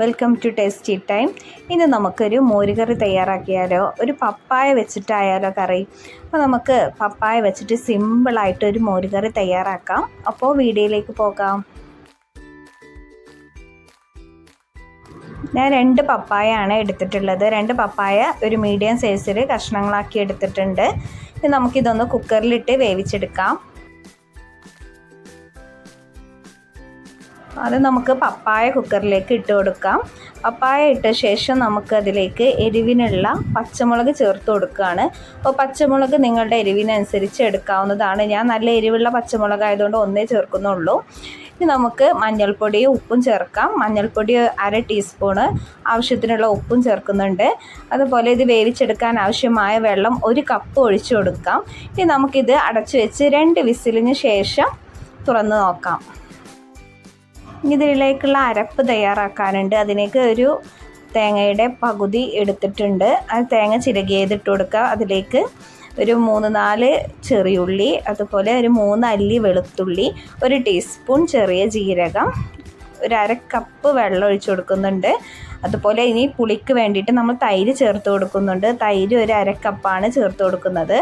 Welcome to tasty time ഇന്ന് നമുക്കൊരു മോരുകറി തയ്യാറാക്കിയാലോ ഒരു പപ്പായ വെച്ചിട്ടായാലോ കറി. അപ്പോൾ നമുക്ക് പപ്പായ വെച്ചിട്ട് സിമ്പിളായിട്ട് ഒരു മോരുകറി തയ്യാറാക്കാം. അപ്പോൾ വീഡിയോയിലേക്ക് പോകാം. ഞാൻ രണ്ട് പപ്പായ ആണ് എടുത്തിട്ടുള്ളത്. രണ്ട് പപ്പായ ഒരു മീഡിയം സൈസിൽ കഷ്ണങ്ങളാക്കി എടുത്തിട്ടുണ്ട്. നമുക്കിതൊന്ന് കുക്കറിലിട്ട് വേവിച്ചെടുക്കാം. അത് നമുക്ക് പപ്പായ കുക്കറിലേക്ക് ഇട്ട് കൊടുക്കാം. പപ്പായ ഇട്ട ശേഷം നമുക്കതിലേക്ക് എരിവിനുള്ള പച്ചമുളക് ചേർത്ത് കൊടുക്കുകയാണ്. അപ്പോൾ പച്ചമുളക് നിങ്ങളുടെ എരിവിനനുസരിച്ച് എടുക്കാവുന്നതാണ്. ഞാൻ നല്ല എരിവുള്ള പച്ചമുളക് ആയതുകൊണ്ട് ഒന്നേ ചേർക്കുന്നുള്ളൂ. ഇനി നമുക്ക് മഞ്ഞൾപ്പൊടിയും ഉപ്പും ചേർക്കാം. മഞ്ഞൾപ്പൊടി അര ടീസ്പൂണ് ആവശ്യത്തിനുള്ള ഉപ്പും ചേർക്കുന്നുണ്ട്. അതുപോലെ ഇത് വേവിച്ചെടുക്കാൻ ആവശ്യമായ വെള്ളം ഒരു കപ്പ് ഒഴിച്ചു കൊടുക്കാം. ഇനി നമുക്കിത് അടച്ചു വെച്ച് രണ്ട് വിസിലിന് ശേഷം തുറന്ന് നോക്കാം. ഇതിലേക്കുള്ള അരപ്പ് തയ്യാറാക്കാനുണ്ട്. അതിലേക്ക് ഒരു തേങ്ങയുടെ പകുതി എടുത്തിട്ടുണ്ട്. ആ തേങ്ങ ചിരകിയതിട്ട് കൊടുക്കുക. അതിലേക്ക് ഒരു മൂന്ന് നാല് ചെറിയുള്ളി അതുപോലെ ഒരു മൂന്ന് അല്ലി വെളുത്തുള്ളി ഒരു ടീസ്പൂൺ ചെറിയ ജീരകം ഒരു അര കപ്പ് വെള്ളം ഒഴിച്ചു കൊടുക്കുന്നുണ്ട്. അതുപോലെ ഇനി പുളിക്ക് വേണ്ടിയിട്ട് നമ്മൾ തൈര് ചേർത്ത് കൊടുക്കുന്നുണ്ട്. തൈര് ഒരു അര കപ്പാണ് ചേർത്ത് കൊടുക്കുന്നത്.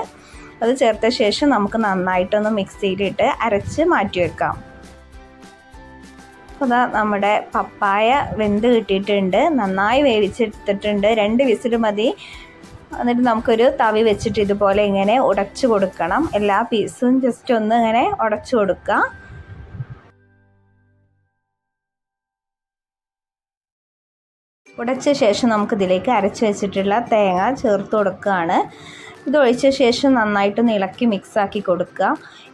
അത് ചേർത്ത ശേഷം നമുക്ക് നന്നായിട്ടൊന്ന് മിക്സിയിലിട്ട് അരച്ച് മാറ്റി വെക്കാം. അപ്പോൾ നമ്മുടെ പപ്പായ വെന്ത് കിട്ടിയിട്ടുണ്ട്. നന്നായി വേവിച്ചെടുത്തിട്ടുണ്ട്. രണ്ട് വിസിൽ മതി. എന്നിട്ട് നമുക്കൊരു തവി വെച്ചിട്ട് ഇതുപോലെ ഇങ്ങനെ ഉടച്ചു കൊടുക്കണം. എല്ലാ പീസും ജസ്റ്റ് ഒന്ന് ഇങ്ങനെ ഉടച്ചു കൊടുക്കുക. ഉടച്ച ശേഷം നമുക്കിതിലേക്ക് അരച്ച് വെച്ചിട്ടുള്ള തേങ്ങ ചേർത്ത് കൊടുക്കുകയാണ്. ഇത് ഒഴിച്ച ശേഷം നന്നായിട്ട് ഇളക്കി മിക്സാക്കി കൊടുക്കുക.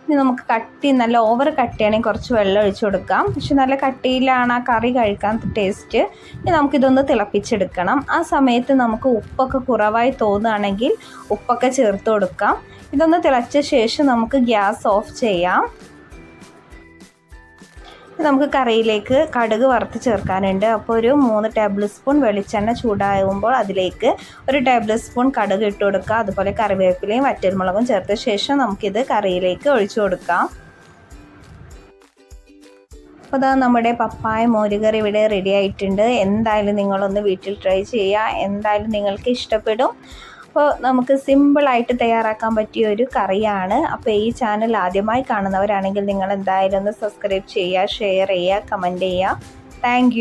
ഇനി നമുക്ക് കട്ടി നല്ല ഓവർ കട്ടിയാണെങ്കിൽ കുറച്ച് വെള്ളം ഒഴിച്ച് കൊടുക്കാം. പക്ഷെ നല്ല കട്ടിയിലാണ് ആ കറി കഴിക്കാൻ ടേസ്റ്റ് ഇനി നമുക്കിതൊന്ന് തിളപ്പിച്ചെടുക്കണം. ആ സമയത്ത് നമുക്ക് ഉപ്പൊക്കെ കുറവായി തോന്നുകയാണെങ്കിൽ ഉപ്പൊക്കെ ചേർത്ത് കൊടുക്കാം. ഇതൊന്ന് തിളച്ച ശേഷം നമുക്ക് ഗ്യാസ് ഓഫ് ചെയ്യാം. നമുക്ക് കറിയിലേക്ക് കടുക് വറുത്ത് ചേർക്കാനുണ്ട്. അപ്പോൾ ഒരു മൂന്ന് ടേബിൾ സ്പൂൺ വെളിച്ചെണ്ണ ചൂടാകുമ്പോൾ അതിലേക്ക് ഒരു ടേബിൾ സ്പൂൺ കടുക് ഇട്ട് കൊടുക്കുക. അതുപോലെ കറിവേപ്പിലയും വറ്റൽമുളകും ചേർത്ത ശേഷം നമുക്കിത് കറിയിലേക്ക് ഒഴിച്ചു കൊടുക്കാം. അപ്പോൾ അതാ നമ്മുടെ പപ്പായ മോരുകറി ഇവിടെ റെഡി ആയിട്ടുണ്ട്. എന്തായാലും നിങ്ങളൊന്ന് വീട്ടിൽ ട്രൈ ചെയ്യുക. എന്തായാലും നിങ്ങൾക്ക് ഇഷ്ടപ്പെടും. അപ്പോൾ നമുക്ക് സിമ്പിളായിട്ട് തയ്യാറാക്കാൻ പറ്റിയ ഒരു കറിയാണ്. അപ്പോൾ ഈ ചാനൽ ആദ്യമായി കാണുന്നവരാണെങ്കിൽ നിങ്ങൾ എന്തായാലും ഒന്ന് സബ്സ്ക്രൈബ് ചെയ്യുക ഷെയർ ചെയ്യുക കമന്റ് ചെയ്യുക. താങ്ക്